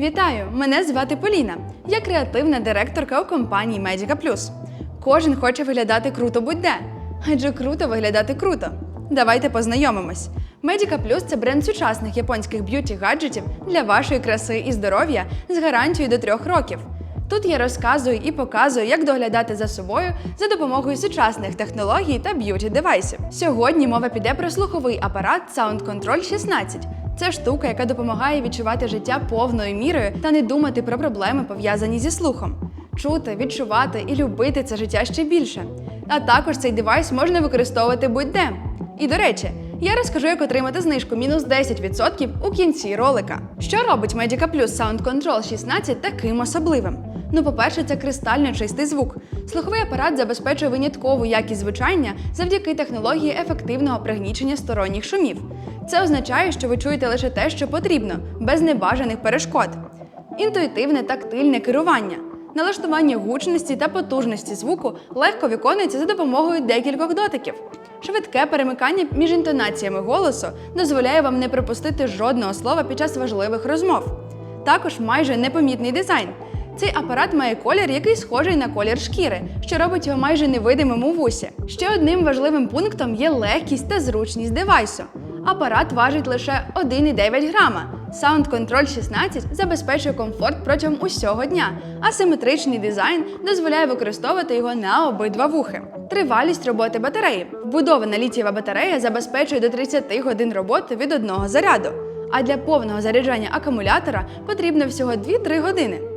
Вітаю! Мене звати Поліна. Я креативна директорка у компанії Medica Plus. Кожен хоче виглядати круто будь-де. Адже круто виглядати круто. Давайте познайомимось. Medica Plus – це бренд сучасних японських б'юті-гаджетів для вашої краси і здоров'я з гарантією до трьох років. Тут я розказую і показую, як доглядати за собою за допомогою сучасних технологій та б'юті девайсів. Сьогодні мова піде про слуховий апарат Sound Control 16. Це штука, яка допомагає відчувати життя повною мірою та не думати про проблеми, пов'язані зі слухом. Чути, відчувати і любити це життя ще більше. А також цей девайс можна використовувати будь-де. І до речі, я розкажу, як отримати знижку мінус 10% у кінці ролика. Що робить Medica Plus Sound Control 16 таким особливим? Ну, по-перше, це кристально чистий звук. Слуховий апарат забезпечує виняткову якість звучання завдяки технології ефективного пригнічення сторонніх шумів. Це означає, що ви чуєте лише те, що потрібно, без небажаних перешкод. Інтуїтивне тактильне керування. Налаштування гучності та потужності звуку легко виконується за допомогою декількох дотиків. Швидке перемикання між інтонаціями голосу дозволяє вам не пропустити жодного слова під час важливих розмов. Також майже непомітний дизайн. Цей апарат має колір, який схожий на колір шкіри, що робить його майже невидимим у вусі. Ще одним важливим пунктом є легкість та зручність девайсу. Апарат важить лише 1,9 грама. Sound Control 16 забезпечує комфорт протягом усього дня, а симетричний дизайн дозволяє використовувати його на обидва вухи. Тривалість роботи батареї. Вбудована літієва батарея забезпечує до 30 годин роботи від одного заряду. А для повного заряджання акумулятора потрібно всього 2-3 години.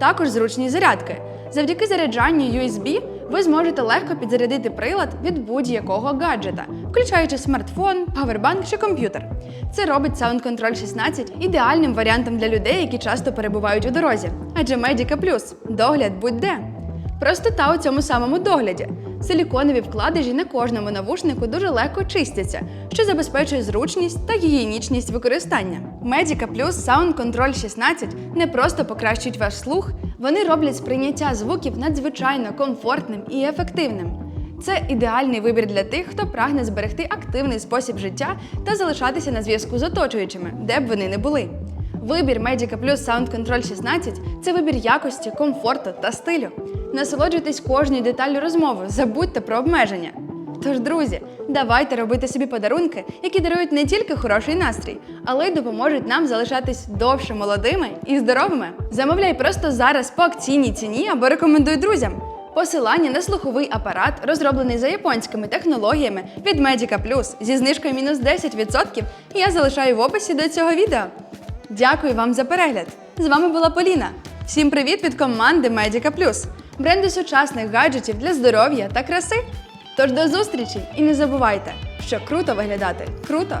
Також зручні зарядки. Завдяки заряджанню USB ви зможете легко підзарядити прилад від будь-якого гаджета, включаючи смартфон, павербанк чи комп'ютер. Це робить Sound Control 16 ідеальним варіантом для людей, які часто перебувають у дорозі. Адже Medica Plus – догляд будь-де. Простота у цьому самому догляді. Силіконові вкладежі на кожному навушнику дуже легко чистяться, що забезпечує зручність та гігієнічність використання. Medica Plus Sound Control 16 не просто покращують ваш слух, вони роблять сприйняття звуків надзвичайно комфортним і ефективним. Це ідеальний вибір для тих, хто прагне зберегти активний спосіб життя та залишатися на зв'язку з оточуючими, де б вони не були. Вибір Medica Plus Sound Control 16 це вибір якості, комфорту та стилю. Насолоджуйтесь кожною деталлю розмови, забудьте про обмеження. Тож, друзі, давайте робити собі подарунки, які дарують не тільки хороший настрій, але й допоможуть нам залишатись довше молодими і здоровими. Замовляй просто зараз по акційній ціні або рекомендуй друзям. Посилання на слуховий апарат, розроблений за японськими технологіями від Medica Plus зі знижкою мінус 10%, я залишаю в описі до цього відео. Дякую вам за перегляд! З вами була Поліна. Всім привіт від команди Medica Plus, бренду сучасних гаджетів для здоров'я та краси. Тож до зустрічі і не забувайте, що круто виглядати круто!